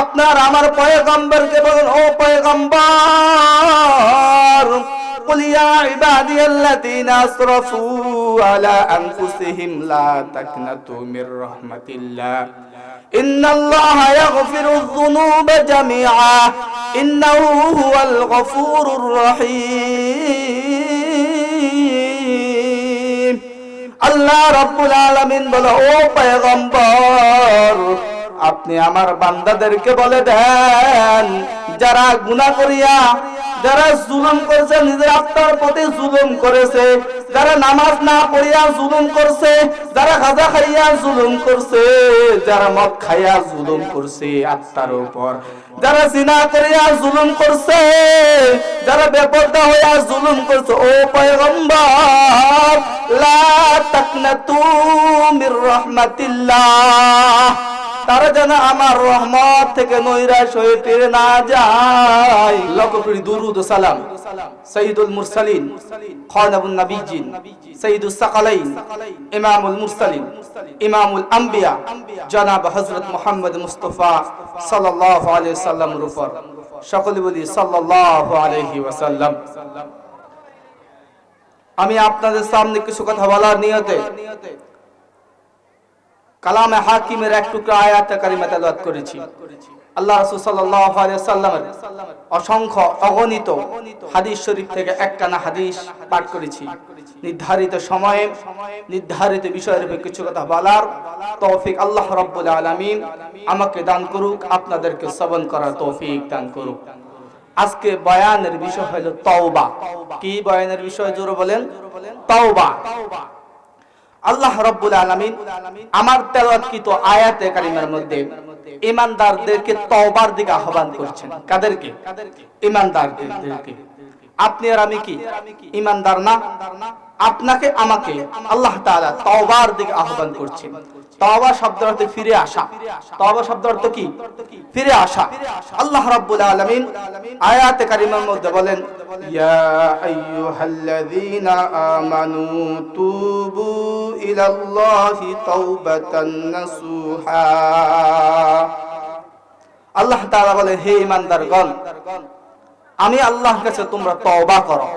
আপনার আমার পয়গম্বরকে বলুন ও পয়গম্বর قل يا عبادي الذين اسرفوا على انفسهم لا تقنطوا من رحمة الله إن الله يغفر الذنوب جميعا إنه هو الغفور الرحيم আল্লাহ রব্বুল আলামিন বলে ও পয়গম্বর আপনি আমার বান্দাদেরকে বলে দেন, যারা গুনাহ করিয়া, যারা জুলুম করেছে, নিজের আত্মার প্রতি জুলুম করেছে, যারা নামাজ না পড়িয়া জুলুম করছে, যারা গাঁজা খাইয়া জুলুম করছে, যারা মদ খাইয়া জুলুম করছে আত্মার উপর, যারা জিনা করিয়া জুলুম করছে, যারা বেপরদা হইয়া জুলুম করছে, ও পয়গম্বর, লা তাকনাতু মির রাহমাতিল্লাহ। তারা যেন আমার রহমত থেকে নৈরাশ হয়ে ফিরে না যায়। লকপুরি দুরুদ সালাম। সঈদুল মুরসালিন খানাবুন সাকালাইন, ইমামুল মুরসালিন। ইমামুল আম্বিয়া, জনাব হযরত মুহাম্মদ মুস্তাফা সাল্লাল্লাহু আলাইহি সকলে বলি সাল্লাল্লাহু আলাইহি ওয়াসাল্লাম। আমি আপনাদের সামনে কিছু কথা বলার নিয়তে কালামে হাকিমের এক টুকরা আয়াত কারিমা তেলাওয়াত করেছি। আল্লাহ রাসূল সাল্লামের অসংখ্য অগণিত হাদিস শরীফ থেকে একটানা হাদিস পাঠ করেছি। নির্ধারিত সময়ে নির্ধারিত বিষয়ের উপর কিছু কথা বলার তৌফিক আল্লাহ রাব্বুল আলামিন আমাকে দান করুক, আপনাদেরকে শ্রবণ করার তৌফিক দান করুক। আজকে বয়ানের বিষয় হলো তওবা। কি বয়ানের বিষয় জোরে বলেন? তওবা। আল্লাহ রব্বুল আলমিন আমার তেলাওয়াতকৃত আয়াতে কারিমার মধ্যে ইমানদারদেরকে তওবার দিকে আহ্বান করছেন। কাদেরকে? ইমানদারদেরকে। আপনি আর আমি কি? ইমানদার না? আপনাকে, আমাকে আল্লাহ তওবার দিকে আহ্বান করছেন। তওবা ফিরে আসা। তওবা অর্থ কি? ফিরে আসা। আল্লাহ রাব্বুল আলামিন আয়াতে কারিমার মধ্যে বলেন, ইয়া আইয়ুহাল্লাযীনা আমানু তুবু ইলাল্লাহি তাওবাতান নাসুহা। আল্লাহ তাআলা বলে হে ঈমানদারগণ আমি আল্লাহর কাছে তোমরা তওবা করো।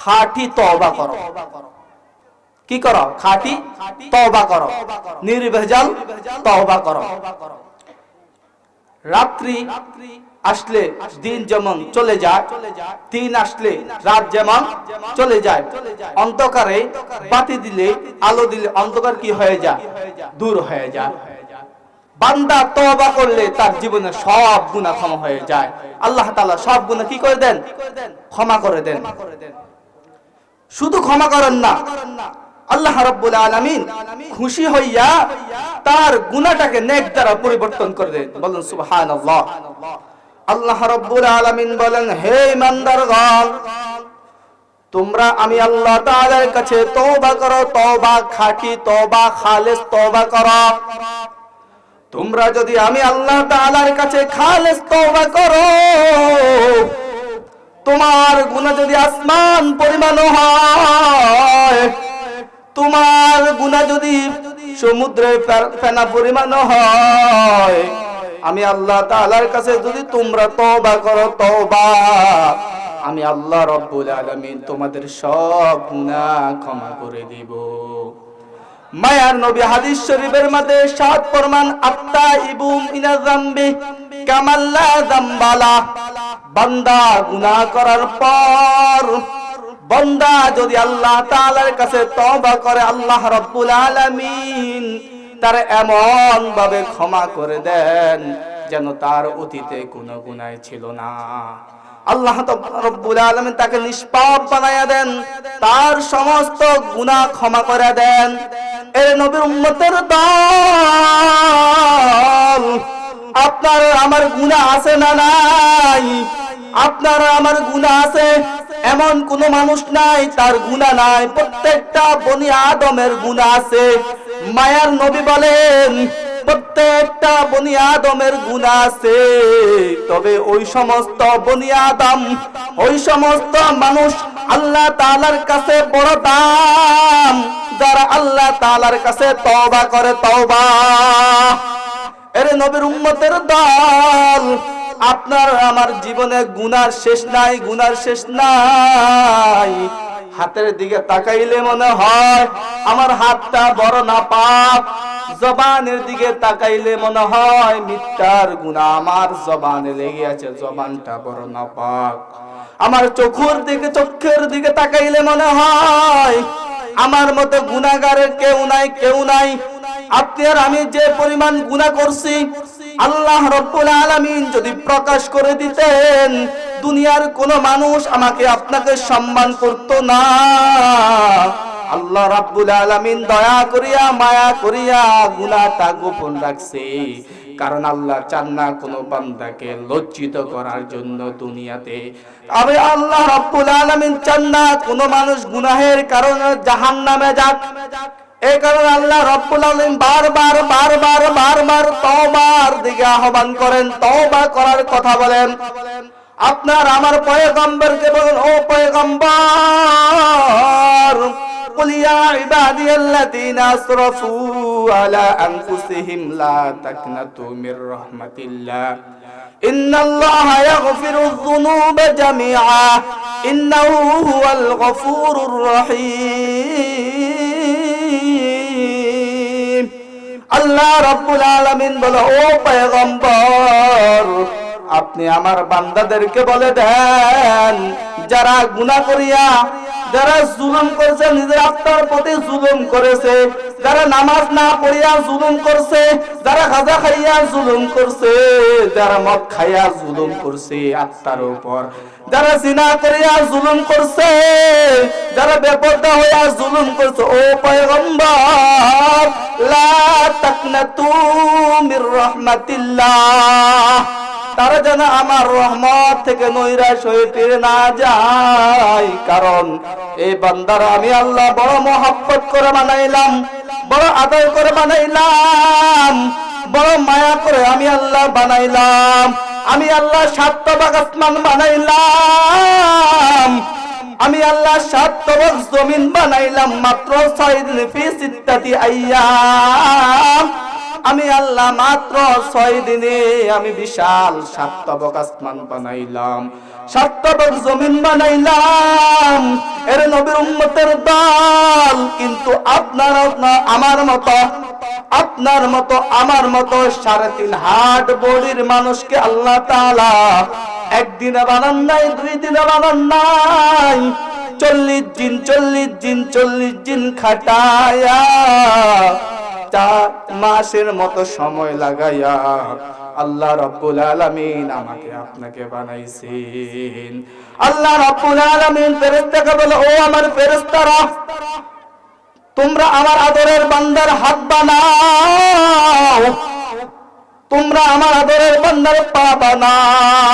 খাঁটি তওবা করো। কি করো? খাঁটি তওবা করো। নির্ভেজাল তওবা করো। রাত্রি আসলে দিন যেমন চলে যায়, দিন আসলে রাত যেমন চলে যায়। অন্ধকারে বাতি দিলে, আলো দিলে অন্ধকার কি হয়ে যায়? দূর হয়ে যায়। বান্দা তওবা করলে তার জীবনে সব গুনাহ ক্ষমা হয়ে যায়। আল্লাহ তাআলা সব গুনাহ কি করে দেন? ক্ষমা করে দেন। শুধু ক্ষমা করেন না, আল্লাহ রাব্বুল আলামিন খুশি হইয়া তার গুনাহটাকে নেক দ্বারা পরিবর্তন করে দেন। বলেন সুবহানাল্লাহ। আল্লাহ রাব্বুল আলামিন বলেন, হে ইমানদারগণ, তোমরা আমি আল্লাহ তাআলার কাছে তওবা করো, তওবা খাঁটি, তওবা খালেস, তওবা করো। তোমরা যদি আমি আল্লাহ তাআলার কাছে খালেস, তওবা করো তোমার গুনাহ যদি আসমান পরিমাণ হয়, তোমার গুনাহ যদি সমুদ্রে ফেনা পরিমাণ হয়, আমি আল্লাহ তাআলার কাছে যদি তোমরা তওবা করো, তওবা। আমি আল্লাহ রব্বুল আলামিন তোমাদের সব গুনাহ ক্ষমা করে দিব। মায়ার নবী হাদিস শরীফের মধ্যে সাত ফরমান আত্তা ইবুম ইনা জামবি কামাল্লা জামবালা বান্দা গুনাহ করার পর, বান্দা যদি আল্লাহ তাআলার কাছে তওবা করে, আল্লাহ রাব্বুল আলামিন তার এমন ভাবে ক্ষমা করে দেন যেন তার অতীতে কোনো গুনাহ ছিল না। আল্লাহ রব্বুল আলামিন তাকে নিষ্পাপ বানায়া দেন, তার সমস্ত গুনাহ ক্ষমা করে দেন। এর নবীর উম্মতের দল, আপনার আমার গুনাহ আছে না নাই? আপনার আমার গুনাহ আছে। এমন কোন মানুষ নাই, তার গুনাহ নাই। প্রত্যেকটা বনি আদমের গুনাহ আছে। মায়ার নবী বলেন, প্রত্যেকটা বনি আদমের গুণা আছে। তবে ওই সমস্ত বনি আদম, ওই সমস্ত মানুষ আল্লাহ তালার কাছে বড় দাম। যারা আল্লাহ তালার কাছে তওবা করে, তওবা। এর নবীর উম্মতের দল আপনার আমার জীবনে গুনার শেষ নাই, গুনার শেষ নাই। হাতের দিকে তাকাইলে মনে হয় আমার হাতটা বড় না পাপ। জবানের দিকে তাকাইলে মনে হয় মিথ্যার গুণা আমার জবানে লেগে আছে, জবানটা বড় না পাক। আমার চোখের দিকে চোখের দিকে তাকাইলে মনে হয় আমার মতো গুনাগারের কেউ নাই কেউ নাই। আপনি আর আমি যে পরিমাণ গুনাহ করছি আল্লাহ রব্বুল আলামিন যদি প্রকাশ করে দিতেন, দুনিয়ার কোন মানুষ আমাকে আপনাকে সম্মান করত না। আল্লাহ রাব্বুল আলামিন দয়া করিয়া, মায়া করিয়া গুনাহটা গোপন রাখছে। কারণ আল্লাহ চান না কোনো বান্দাকে লজ্জিত করার জন্য দুনিয়াতে। আমি আল্লাহ রাব্বুল আলামিন চান না কোনো মানুষ গুনাহের কারণে জাহান্নামে যাক। এই কারণে আল্লাহ রব্বুল আলমিন বারবার বারবার বারবার তবার দিকে আহ্বান করেন। তবা করার কথা বলেন। আপনার আমার পয়গম্বরকে বলেন, ও পয়গম্বর কুলিয়া আলা রহিম। আল্লাহ রাব্বুল আলামিন বলে, ও পয়গম্বর, আপনি আমার বান্দাদেরকে বলে দেন, যারা গুনাহ করিয়া, যারা জুলুম করেছে, নিজের আত্মার প্রতি জুলুম করেছে, যারা নামাজ না পড়িয়া জুলুম করছে, যারা গাঁজা খাইয়া জুলুম করছে, যারা মদ খাইয়া জুলুম করছে, আত্মার উপর যারা জিনা করিয়া জুলুম করছে, যারা বেপরদা হইয়া জুলুম করছে, ও পয়গম্বর তারা যেন আমার রহমত থেকে নৈরাশ হয়ে ফিরে না যায়। কারণ এই বান্দারা আমি আল্লাহ বড় মহব্বত করে বানাইলাম, বড় আদর করে বানাইলাম, বড় মায়া করে আমি আল্লাহ বানাইলাম। আমি আল্লাহ সাতবাগ আসমান বানাইলাম। আমি আল্লাহ সাতবাগ জমিন বানাইলাম, মাত্র ছয় দিন ফি সিত্তাতি আইয়াম। আমি আল্লাহ মাত্র ছয় দিনে আমি বিশাল সাতবক আসমান বানাইলাম সাতবক জমিন বানাইলাম। এর নবীর উম্মতের দল কিন্তু আপনার আমার মতো, আপনার মতো, আমার মতো সাড়ে তিন হাট বডির মানুষকে আল্লাহ তাআলা একদিনে বানান নাই, দুই দিনে বানান নাই। চল্লিশ দিন চল্লিশ দিন চল্লিশ দিন খাটায়া চার মাসের মতো সময় লাগাইয়া আল্লাহ রব্বুল আলামিন আমাকে আপনাকে বানাইছেন। আল্লাহ রব্বুল আলামিন ফেরেশতাকে বলে, ও আমার ফেরেশতারা, তোমরা আমার আদরের বান্দার হাত বানাও। তোমরা আমার আদরের বান্দার পা বানাও।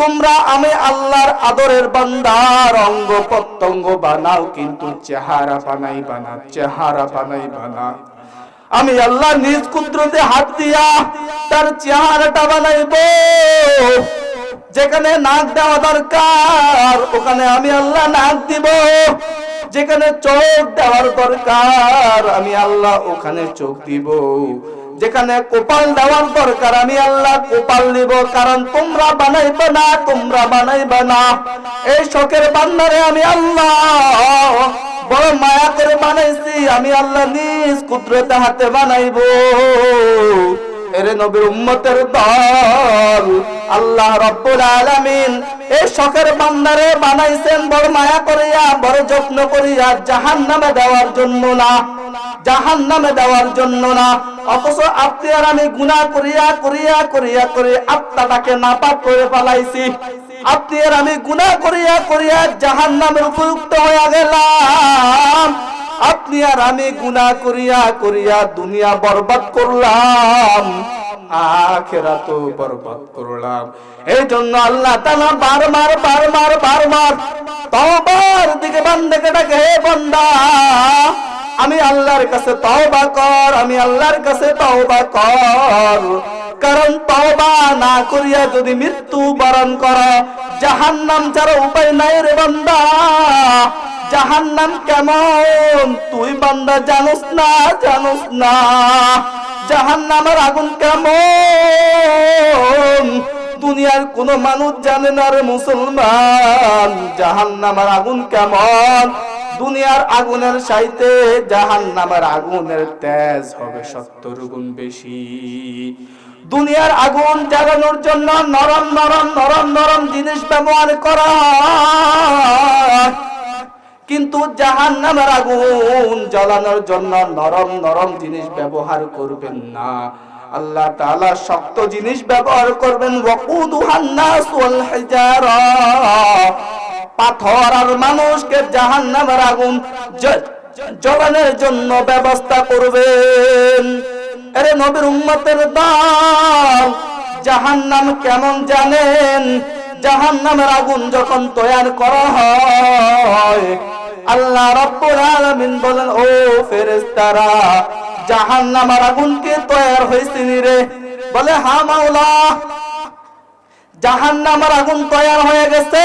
তোমরা আমি আল্লাহর আদরের বান্দার অঙ্গ প্রত্যঙ্গ বানাও, কিন্তু চেহারা বানাই বানা চেহারা বানাই বানা আমি আল্লাহ নিজ কুদরতে হাত দিয়া তার চেহারাটা বানাইব। যেখানে নাক দেওয়া দরকার, ওখানে আমি আল্লাহ নাক দিব। যেখানে চোখ দেওয়ার দরকার, আমি আল্লাহ ওখানে চোখ দিব। যেখানে কোপাল দেওয়ার দরকার, আমি আল্লাহ কোপাল দিব কারণ তোমরা বানাইবে না, তোমরা বানাইবে না। এই শখের বান্দারে আমি আল্লাহ বড় মায়া করে বানাইছি, আমি আল্লাহ নিজ কুদরতে হাতে বানাইবো। এরে নবীর উম্মতের দল, আল্লাহ রব্বুল আলামিন এই শখের বান্দারে বানাইছেন, বড় মায়া করিয়া, বড় যত্ন করিয়া, জাহান্নামে দেওয়ার জন্য না। জাহান নামে দেওয়ার জন্য না। অথচ আপনি আর আমি গুনাহ করিয়া করিয়া করিয়া করে আত্মাটাকে নাপাক করে ফেলাইছি। আপনি আর আমি গুনাহ করিয়া করিয়া জাহান নামের উপযুক্ত হয়ে গেলাম। আপনি আর আমি গুনাহ করিয়া করিয়া দুনিয়া বরবাদ করলাম। আখেরাত বরবাদ করলাম। এই জন্য আল্লাহ তাআলা বারবার বারবার বারবার তওবার দিকে বান্দাকে ডাকে হে বান্দা আমি আল্লাহর কাছে তওবা কর, আমি আল্লাহর কাছে তওবা কর। কারণ তওবা না করিয়া যদি মৃত্যু বরণ কর, জাহান্নাম ছাড়া উপায় নাই রে বান্দা। জাহান্নাম কেমন? তুই বান্দা জানোস না জানোস না। জাহান্নামের আগুন কেমন? দুনিয়ার কোন মানুষ জানে না রে মুসলমান। জাহান্নামের আগুন কেমন? দুনিয়ার আগুনের সাইতে জাহান্নামের আগুনের তেজ হবে সত্তর গুণ বেশি। দুনিয়ার আগুন জ্বালানোর জন্য নরম নরম নরম নরম জিনিস ব্যবহার করা। কিন্তু জাহান নামের আগুন জ্বালানোর জন্য নরম নরম জিনিস ব্যবহার করবেন না। আল্লাহ তাআলা শক্ত জিনিস ব্যবহার করবেন। ওয়াকুদুহান নাস ওয়াল হিজারা। পাথর আর মানুষকে জাহান নামের আগুন জ- জন্য ব্যবস্থা করবেন। আরে নবীর উম্মতের দল, জাহান্নাম কেমন জানেন? জাহান্নামের আগুন যখন তৈয়ার করা হয়, আল্লাহ রাব্বুল আলামিন বলেন, ও ফেরেশতারা, জাহান্নামের আগুনকে তৈয়ার হয়েছে নি রে? বলে হা মাওলা। জাহান্নামের আগুন তৈয়ার হয়ে গেছে।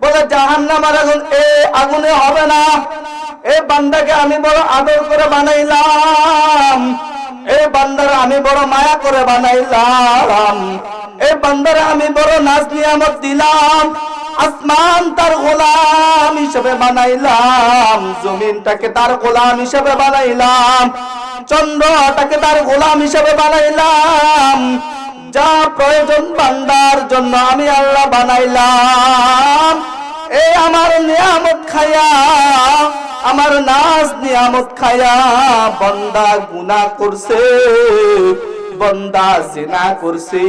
বলে, জাহান্নামের আগুন, এ আগুনে হবে না। এই বান্দাকে আমি বড় আদর করে বানাইলাম। এ বান্দারে আমি বড় মায়া করে বানাইলাম। এই বান্দারে আমি বড় নাচ নিয়ামত দিলাম। আসমান তার গোলাম হিসেবে বানাইলাম। জমিনটাকে তার গোলাম হিসেবে বানাইলাম। চন্দ্রটাকে তার গোলাম হিসেবে বানাইলাম। যা প্রয়োজন বান্দার জন্য আমি আল্লাহ বানাইলাম। এই আমার নিয়ামত খায়া, আমার নাচ নিয়ামত খায়া বন্দা গুনা করছে, বন্দা জিনা করছে।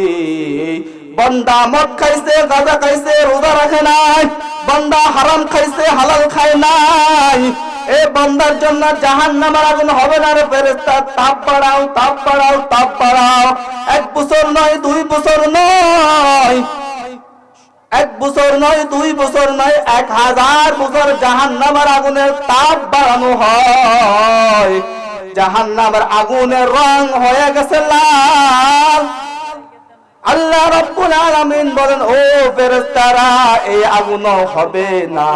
বন্দা মদ খাইছে, গাঁজা খাইছে, রোজা রাখে নাই, বন্দা হারাম খাইছে, হালাল খায় নাই। এ বন্দার জন্য জাহান নামার আগুন হবে না রে ফেরেস্তা তাপ বাড়াও তাপ বাড়াও তাপ বাড়াও। এক বছর নয়, দুই বছর নয়। এক বছর নয়, দুই বছর নয়, এক হাজার বছর জাহান নামার আগুনের তাপ বাড়ানো হয়। জাহান নামার আগুনের রং হয়ে গেছে লাল। আল্লাহ রাব্বুল আলামিন বলেন, ও ফেরেশতারা, এই আগুন হবে না।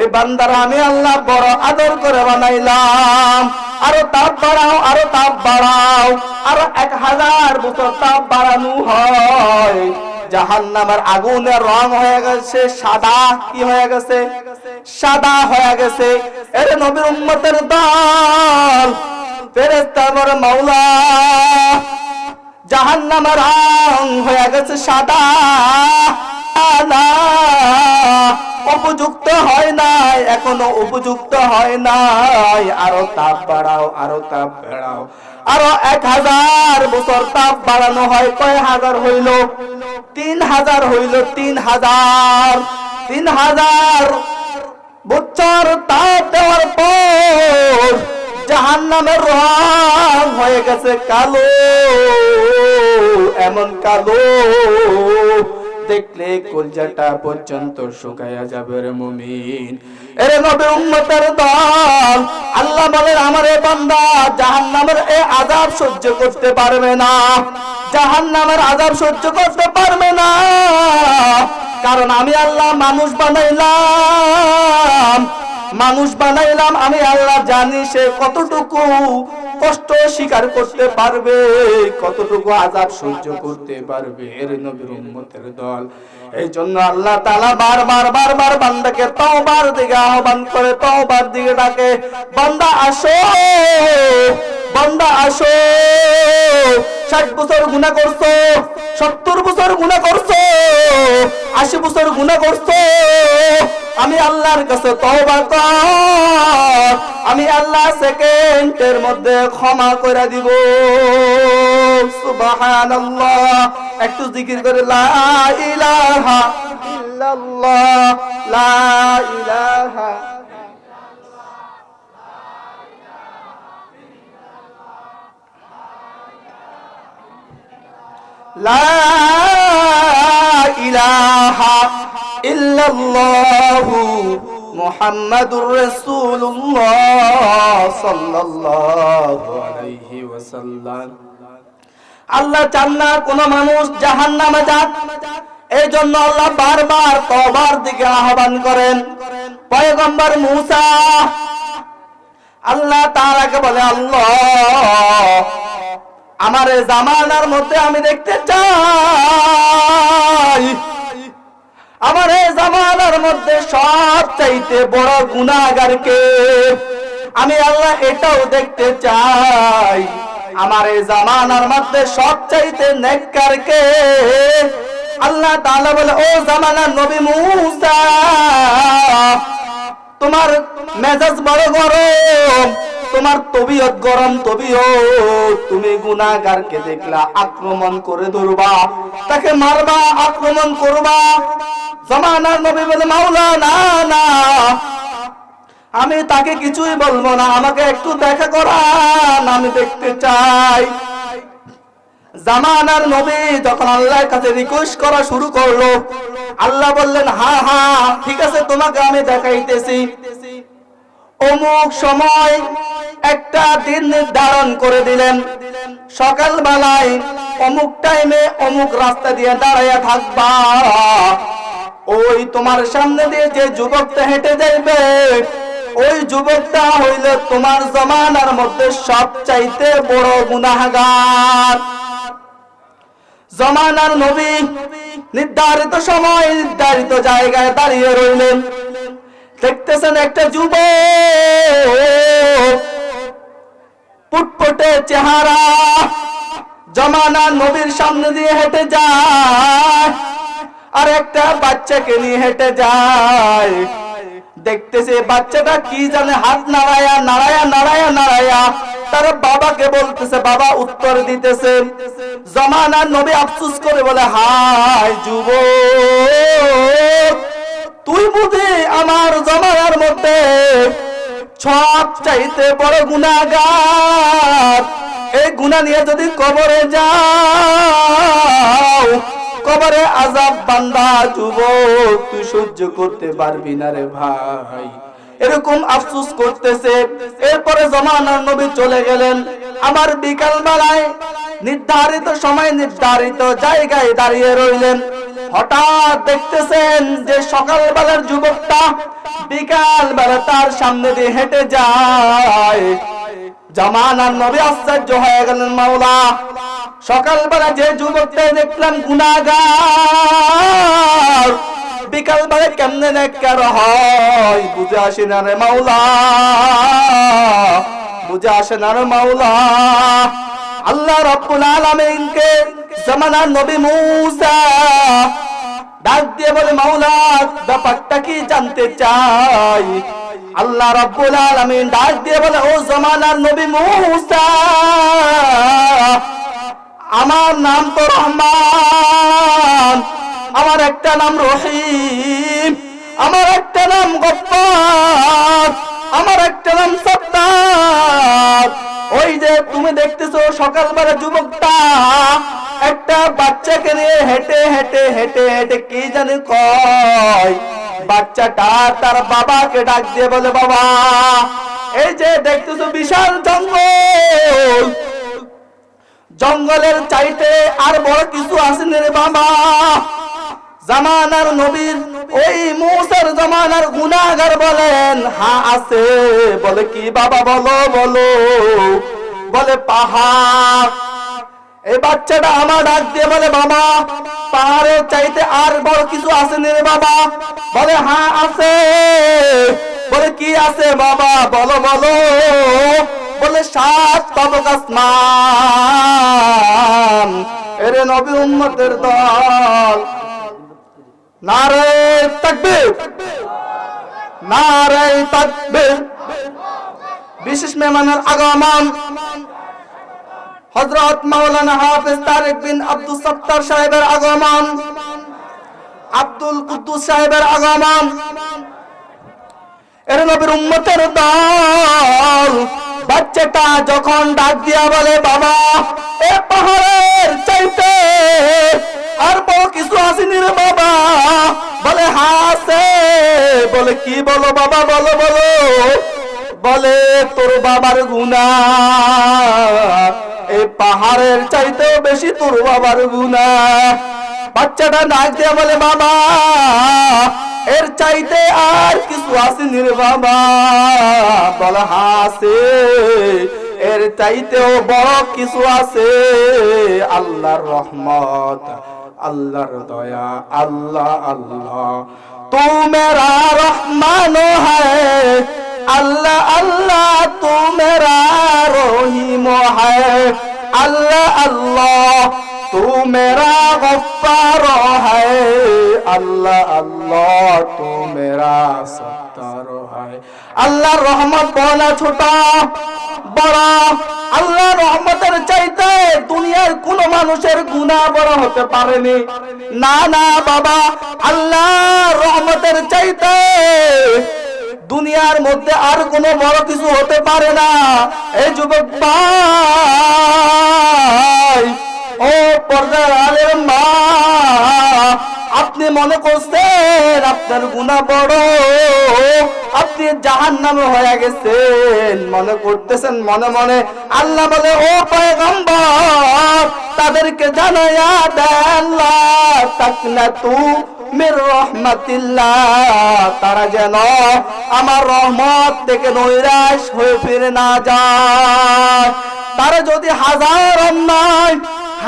এই বান্দারা, আমি আল্লাহ বড় আদর করে বানাইলাম। আরও তাপ বাড়াও, আরও তাপ বাড়াও। আরও এক হাজার বছর তাপ বাড়ানো হয়। জাহান্নামের আগুনের রং হয়ে গেছে, সাদা কি হয়ে গেছে? সাদা হয়ে গেছে। এর নবীর উম্মতের দল, ফেরেশতা বড় মাওলা। জাহান্নামের রং হয়ে গেছে সাদা। উপযুক্ত হয় নাই, এখনও উপযুক্ত হয় নাই। আরও তাপ বাড়াও, আরও তাপ বাড়াও। আরও এক হাজার বছর তাপ বাড়ানো হয়, কয় হাজার হইল? তিন হাজার হইল তিন হাজার। তিন হাজার বছর তাপ দেওয়ার পর জাহান নামের রং হয়ে গেছে কালো, এমন কালো। দেখলে কলজাটা পর্যন্ত শুকায়া যাবে রে মুমিন। এরে নবী উম্মতের দল, আল্লাহ বলেন, আমার এ বান্দা জাহান্নামের এ আযাব সহ্য করতে পারবে না। জাহান্নামের আযাব সহ্য করতে পারবে না। কারণ আমি আল্লাহ মানুষ বানাইলাম। মানুষ বানাইলাম আমি আল্লাহ জানি সে কতটুকু কষ্ট স্বীকার করতে পারবে, কতটুকু আজাব সহ্য করতে পারবে এর নবীর উম্মতের দল। এই জন্য আল্লাহ বার বারবার বারবার বান্দাকে তওবার দিকে আহ্বান করে, তওবার দিকে ডাকে, বান্দা আসো। বান্দা আসো। ষাট বছর গুণা করছ, সত্তর বছর গুণা করছ, আশি বছর গুণা করছ। আমি আল্লাহর কাছে তওবা কর। আমি আল্লাহ সেকেন্ডের মধ্যে ক্ষমা করে দিব। সুবহানাল্লাহ। একটু জিকির করে, লা ইলাহা ইল্লাল্লাহ। লা ইলাহা আল্লাহ চান না কোন মানুষ জাহান নামে যাক এই জন্য আল্লাহ বারবার তবার দিকে আহ্বান করেন। পয়গম্বর মুসা, আল্লাহ তার আগে বলে, আল্লাহ আমার জামানার মধ্যে আমি দেখতে চাই। আমার এই জামানার মধ্যে সব চাইতে বড় গুণাগারকে আমি আল্লাহ এটাও দেখতে চাই। আমার এই জামানার মধ্যে সব চাইতে নেককারকে আল্লাহ তাআলা বলে, ও জামানার নবী মুসা, তোমার মেজাজ বড় গরম তোমার তবিয়ত গরম তবিয়ত। তুমি গুনাহগারকে দেখলা আক্রমণ করে ধরবা, তাকে মারবা, আক্রমণ করবা। জামানার নবী বলে মাওলা না না। আমি তাকে কিছুই বলব না, আমাকে একটু দেখা করান, আমি দেখতে চাই। জামানার নবী যখন আল্লাহর কাছে রিকোয়েস্ট করা শুরু করল, আল্লাহ বললেন, হা হা, ঠিক আছে, তোমাকে আমি দেখাইতেছি। অমুক সময় একটা দিন নির্ধারণ করে দিলেন। সকাল বেলায় অমুক টাইমে অমুক রাস্তা দিয়ে দাঁড়াইয়া থাকবা। ওই তোমার সামনে দিয়ে যে যুবকটা হেঁটে যাইবে, ওই যুবকটা হইলে তোমার জমানার মধ্যে সব চাইতে বড় গুনাহগার। জমানার নবী নির্ধারিত সময় নির্ধারিত জায়গায় দাঁড়িয়ে রইলেন। দেখতেছেন একটা যুবক। পুটপুটে চেহারা জমানার নবীর সামনে দিয়ে হেঁটে যায়। আর একটা বাচ্চাকে নিয়ে হেঁটে যায়। দেখতেছে বাচ্চাটা কি জানে, হাত নাড়ায়া নাড়ায়া নাড়ায়া নাড়ায়া। তার বাবাকে বলতেছে, বাবা, উত্তর দিতেছে। জমানা নবী আফসুস করে বলে, হায় যুব তুই বুঝি আমার জমানার মধ্যে সব চাইতে বড় গুণাগার। এই গুণা নিয়ে যদি কবরে যাও, কবরে আজাব বান্দা, যুবক, তুই সহ্য করতে পারবি না রে ভাই। এরকম আফসুস করতেছে। এরপরে জমানার নবী চলে গেলেন। আমার বিকাল বেলায় নির্ধারিত সময় নির্ধারিত জায়গায় দাঁড়িয়ে রইলেন। হঠাৎ দেখতেছেন যে সকালবেলার যুবকটা বিকাল বেলা তার সামনে দিয়ে হেঁটে যায়। জামানার নবী আশ্চর্য হয়ে গেলেন, মাওলা। সকালবেলা যে যুবকটা দেখলাম গুনাগার বিকাল বেলা কেমনে নেককার হয়? বুঝে আসে না রে মাওলা। বুঝে আসে না রে মাওলা। আল্লাহ রব্বুল আলামিনকে জামানার নবী মূসা ডাক দিয়ে বলে, মাওলা, ব্যাপারটা কি জানতে চাই? আল্লাহ রাব্বুল আলামিন ডাক দিয়ে বলে, ও জামানার নবী মূসা আমার নাম তো রহমান, আমার একটা নাম রহিম, আমার একটা নাম গফফার, আমার একটা নাম সত্তার। ওই যে তুমি দেখতেছো সকালবেলা যুবকটা, একটা বাচ্চাকে নিয়ে হেঁটে হেঁটে হেঁটে হেঁটে কি জানি কয়। বাচ্চাটা তার বাবাকে ডাক দিয়ে বলে, বাবা, এই যে দেখতেছো বিশাল জঙ্গল জঙ্গলের চাইতে আর বড় কিছু আসেনি রে বাবা। জামানার নবীর ওই মুসার জামানার গুনাহগার বলেন, হা আছে। বলে কি বাবা, বলো বলো। বলে, পাহাড়। এই বাচ্চাটা আমার ডাক দিয়ে বলে, বাবা, পাহাড়ের চাইতে আর বড় কিছু আসেনি রে বাবা। বলে হ্যাঁ আছে। বলে, কি আছে বাবা? বলো বলো। বলে সাত তবক আসমান। এরে নবী উম্মতের দল। নারে তাকবীর। নারে তাকবীর। বিশেষ মেহমানের আগমন। হযরত মাওলানা হাফেজ তারেক বিন আব্দুল সত্তার সাহেবের আগমন। আব্দুল কুদ্দুস সাহেবের আগমন। এর নবীর উম্মতের দল। বাচ্চাটা যখন ডাক দিয়া বলে, বাবা, এ পাহাড়ের চাইতে আর বড় কিছু আসেনি রে বাবা। বলে হাসে বলে, কি বলো বাবা, বলো বলো। বলে, তোর বাবার গুনা এই পাহাড়ের চাইতেও বেশি তোর বাবার গুনা বাচ্চাটা ডাক দিয়ে বলে বাবা এর চাইতে আর কিছু আসেনি রে বাবা? বলা, হাসে, এর চাইতেও বড় কিছু আছে। আল্লাহর রহমত, আল্লাহর দয়া, আল্লাহ আল্লাহ। তু মেরা রহমান আল্লাহ আল্লাহ তো মেরা রহিম হ্যাঁ। আল্লাহ আল্লাহ तू मेरा गफ्फार है अल्लाह अल्लाह तू मेरा सत्तार है আল্লাহর রহমত বড় না ছোট বড় আল্লাহ রহমতের চাইতে দুনিয়ার কোন মানুষের গুণা বড় হতে পারেনি না না বাবা আল্লাহ রহমতের চাইতে দুনিয়ার মধ্যে আর কোনো বড় কিছু হতে পারে না এই যুবক ভাই ও পর্দার আলের মা। আপনি মনে করছেন আপনার গুণা বড়? আপনি জাহান নামে হয়ে গেছেন। মনে করতেছেন মনে মনে আল্লাহ বলে, ও পয়গম্বর, তাদেরকে জানাইয়া দেন লা তাকনা তু মির রহমাতিল্লাহ। তারা যেন আমার রহমত থেকে নৈরাশ হয়ে ফিরে না যায়। তারা যদি হাজার অন্যায়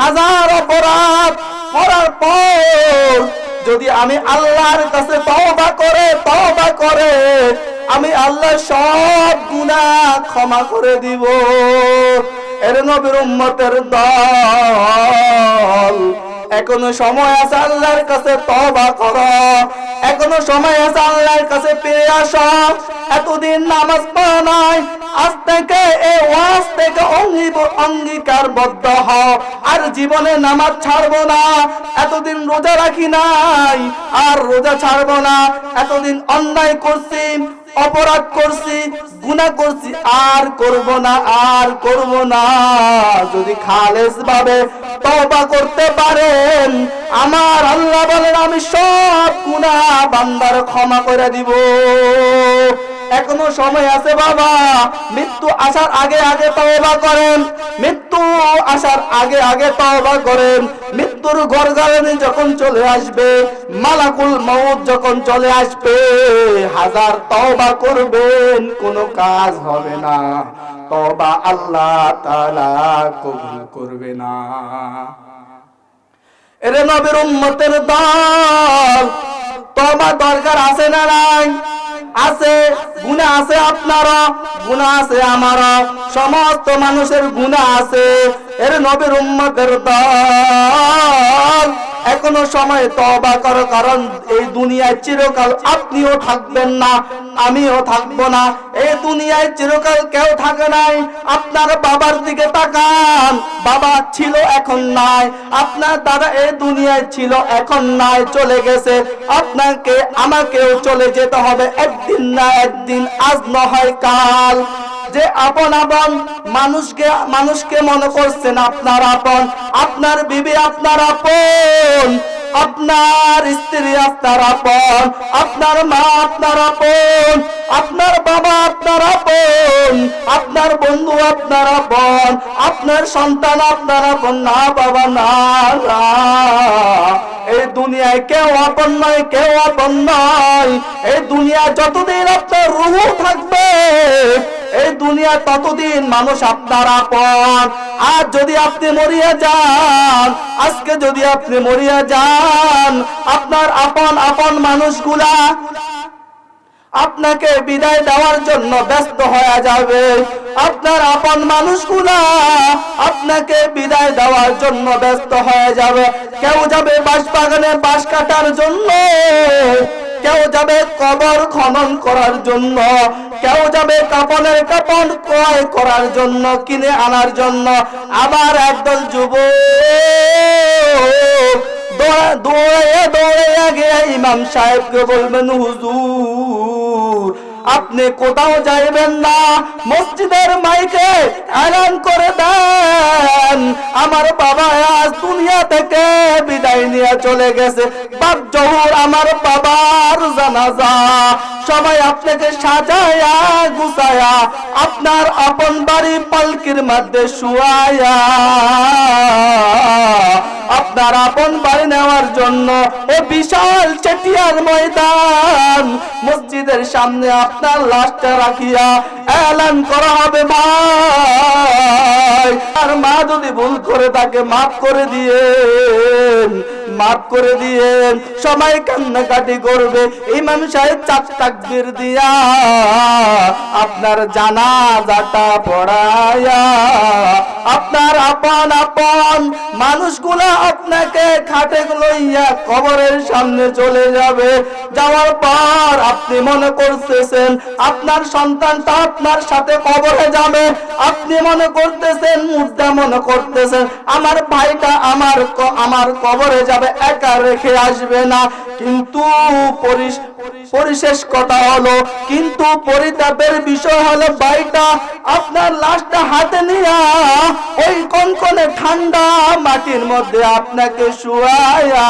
হাজার অপরাধ করার পর যদি আমি আল্লাহর কাছে তওবা করে তওবা করে, আমি আল্লাহ সব গুনাহ ক্ষমা করে দিব। এর নবীর উম্মতের দল এখনও সময় আছে আল্লাহর কাছে তবা করো। এখনও সময় আছে আল্লাহর কাছে ফিরে আসো। এতদিন নামাজ পড়া নাই, আজ থেকে এই ওয়াজ থেকে অঙ্গী- অঙ্গীকারবদ্ধ হও। আর জীবনে নামাজ ছাড়বো না, এতদিন রোজা রাখি নাই, আর রোজা ছাড়বো না। এতদিন অন্যায় করছি অপরাধ করছি গুণা করছি, আর করব না, আর করব না। যদি খালেস ভাবে তবা করতে পারেন, আমার আল্লাহ বলেন, আমি সব গুণা বান্দার ক্ষমা করে দিব। এখনও সময় আছে বাবা। মৃত্যু আসার আগে আগে তওবা করেন। মৃত্যু আসার আগে আগে তওবা করেন। মৃত্যুর গড়গাড়ানি যখন চলে আসবে, মালাকুল মউত যখন চলে আসবে, হাজার তওবা করবেন, কোনো কাজ হবে না। তওবা আল্লাহ তাআলা কবুল করবে না। এরে নবীর উম্মতের দল তওবা দরকার আছে না নাই? আছে, গুণা আছে আপনারা গুণা আছে আমারও। সমস্ত মানুষের গুণা আছে। এর নবীর উম্মতের দল। এখনও সময় তওবা করো, কারণ এই দুনিয়ায় চিরকাল আপনিও থাকবেন না, আমিও থাকব না। এই দুনিয়ায় চিরকাল কেউ থাকে নাই, আপনার বাবার দিকে তাকান, বাবা ছিল এখন নাই, আপনার দাদা এই দুনিয়ায় ছিল এখন নাই, চলে গেছে, আপনাকে, আমাকেও চলে যেতে হবে, একদিন না একদিন, আজ নয় কাল। যে আপন আপন মানুষকে মানুষকে মনে করছেন আপনার আপন, আপনার বিবি আপনার আপন, আপনার স্ত্রী আপনার আপন, আপনার মা আপনার আপন, আপনার বাবা আপনার আপন, আপনার বন্ধু আপনার আপন, আপনার সন্তান আপনার আপন, না বাবা, না। এই দুনিয়ায় কেউ আপন নয়, কেউ আপন নয় এই দুনিয়া যতদিন আপনার রুহু থাকবে এই দুনিয়া ততদিন মানুষ আপনার আপন আর যদি আপনি মরিয়া যান, আজকে যদি আপনি মরিয়া যান, আপনার আপন আপন মানুষগুলা আপনাকে বিদায় দেওয়ার জন্য ব্যস্ত হয়ে যাবে। আপনার আপন মানুষগুলা আপনাকে বিদায় দেওয়ার জন্য ব্যস্ত হয়ে যাবে। কেউ যাবে বাঁশ বাগানে বাঁশ কাটার জন্য। কেউ যাবে কবর খনন করার জন্য, কেউ যাবে কাপনের কাপন ক্রয় করার জন্য, কিনে আনার জন্য। আবার একদল যুব দৌড়ে দৌড়ে আগে ইমাম সাহেবকে বলবেন, হুজুর আপনি কোথাও যাইবেন না, মসজিদের মাইকে এলান করে দেন। আমার বাবা আজ দুনিয়া থেকে বিদায় নিয়ে চলে গেছে। বাপ জহুর আমার বাবার জানাজা। সবাই আপনাকে সাজায়া, গুছায়া, আপনার আপন বাড়ি পালকির মধ্যে শুয়ায়া। আপনার আপন বাড়ি নেওয়ার জন্য ও বিশাল চেটিয়ার ময়দান। মসজিদের সামনে আপনার লাশটা রাখিয়া এলান করা হবে আর মা যদি ভুল করে তাকে মাফ করে দিয়েন মাফ করে দিয়েন সবাই কান্নাকাটি করবে। ইমাম সাহেব চার তাকবীর দিয়া আপনার জানাজাটা পড়ায়া, আপনার আপন আপন মানুষগুলা আপনাকে খাটে লইয়া কবরের সামনে চলে যাবে। যাওয়ার পর আপনি মনে করতেছেন আপনার সন্তানটা আপনার সাথে কবরে যাবে। আপনি মনে করতেছেন মুদ্রা মনে করতেছেন, আমার ভাইটা আমার আমার কবরে যাবে। একা রেখে আসবে না। কিন্তু পরিশেষ কথা হলো, কিন্তু পরিতাপের বিষয় হলো ভাইটা আপনার লাশটা হাতে নিয়া ওই কনকনে ঠান্ডা মাটির মধ্যে আপনাকে শুয়ায়া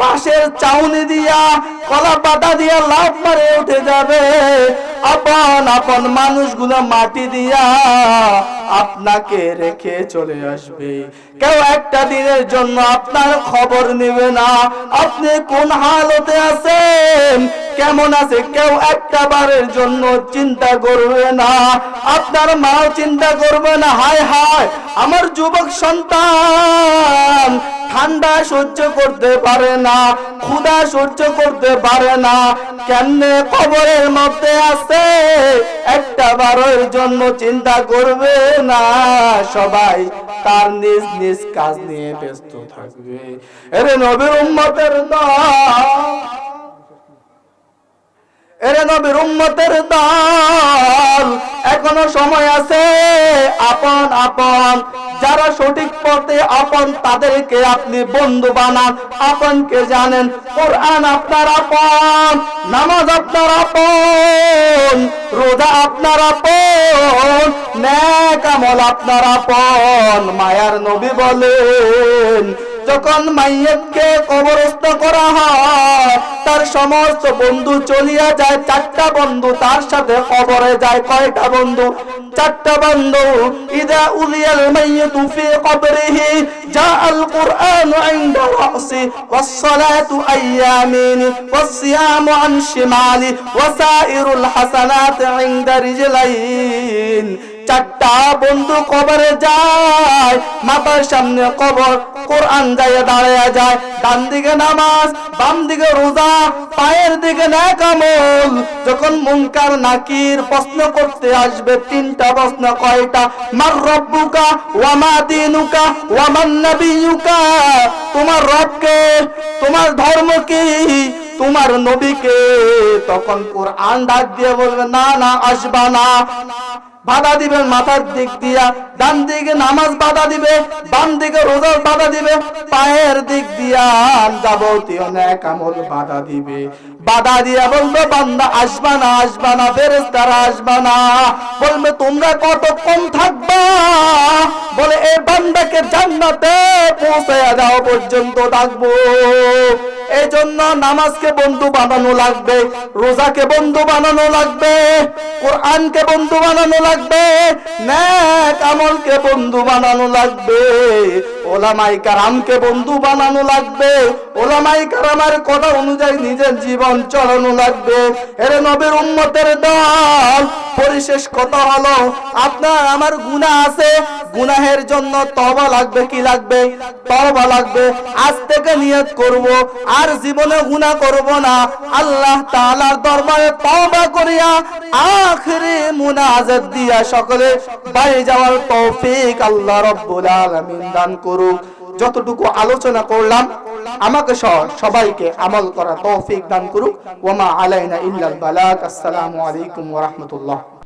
বাঁশের চাউনি দিয়া, কলা পাতা দিয়া লাভ মারে উঠে যাবে। আপন আপন মানুষগুলো মাটি দিয়া আপনাকে রেখে চলে আসবে। কেউ একটা দিনের জন্য আপনার খবর নেবে না। আপনি কোন হালতে আছেন? কেমন আছে? কেউ একটা বারের জন্য চিন্তা করবে না। আপনার মাও চিন্তা করবে না। হায় হায়, আমার যুবক সন্তান ঠান্ডা সহ্য করতে পারে না, ক্ষুধা সহ্য করতে পারে না। কেমনে কবরের মধ্যে আছে? একটা বারের জন্য চিন্তা করবে না। সবাই তার নিজ নিজ কাজ নিয়ে ব্যস্ত থাকবে। এরে নবীর উম্মতের এরে নবীর উম্মতের দল এখনও সময় আছে, আপন আপন। যারা সঠিক পথে আপন, তাদেরকে আপনি বন্ধু বানান। আপনকে জানেন, কোরআন আপনার আপন, নামাজ আপনার আপন, রোজা আপনার আপন আপনার আপন। মায়ার নবী বলেন যখন মাইয়েতকে কবরস্থ করা হয়, তার সমস্ত বন্ধু চলিয়া যায়। চারটা বন্ধু তার সাথে কবরে যায়। কয়টা বন্ধু? চারটা বন্ধু। ইদা উলিয়াল মাইয়িতু ফি কবরিহি জা আল কুরআন ইনদা রাসি ওয়াস সালাতু আইয়ামিনি ওয়াস সিয়ামু আন শিমালি ওয়া সাইরুল হাসানাত ইনদা রিজলাইন। চারটা বন্ধু কবরে যায়, মাথার সামনে কবর, কোরআন যায় দাঁড়ায় যায়। ডান দিকে নামাজ, বাম দিকে রোজা, পায়ের দিকে নাকামল যখন মুনকার, নাকির প্রশ্ন করতে আসবে, তিনটা প্রশ্ন কয়টা? মার রব্বুকা, ওয়া মা দিনুকা, ওয়া মান নাবিয়ুকা? তোমার রবকে তোমার ধর্ম কি? তোমার নবীকে তখন কোরআন ডাক দিয়ে বলবে, না না, আসবা না। বাধা দিবেন, মাথার দিক দিয়া। ডান দিকে নামাজ বাধা দিবে, বাম দিকে রোজার বাধা দিবে, পায়ের দিক দিয়া যাবতীয় ন্যাক আমল বাধা দিবে। বাধা দিয়া বলবে, বান্দা, আসবা না আসবা না, ফেরেশতারা আসবা না। বলবে, তোমরা কতক্ষণ থাকবা? বলে, এ বান্দাকে জান্নাতে পৌঁছায়া যাও পর্যন্ত থাকব। এই জন্য নামাজকে বন্ধু বানানো লাগবে, রোজাকে বন্ধু বানানো লাগবে, কোরআনকে বন্ধু বানানো লাগবে, নেক আমলকে বন্ধু বানানো লাগবে, ওলামাই কারামকে বন্ধু বানানো লাগবে, ওলামাই কারামের কথা অনুযায়ী নিজের জীবন চালানো লাগবে। এর নবীর দল, পরিশেষ কথা হলো, আপনার আমার গুনাহ আছে, গুনাহের জন্য তওবা লাগবে কি লাগবে? তওবা লাগবে। আজ থেকে নিয়ত করব আর জীবনে গুনাহ করব না। আল্লাহ তাআলার দরবারে তওবা করিয়া আখিরে মুনাজাত দিয়া সকলে বাড়ি যাওয়ার তৌফিক আল্লাহ রাব্বুল আলামিন দান করুক। যতটুকু আলোচনা করলাম, আমাকে সহ সবাইকে আমল করা তৌফিক দান করুক। ওমা আলাইনা ইল্লাল বালাগ। আসসালামু আলাইকুম ওয়া রাহমাতুল্লাহ।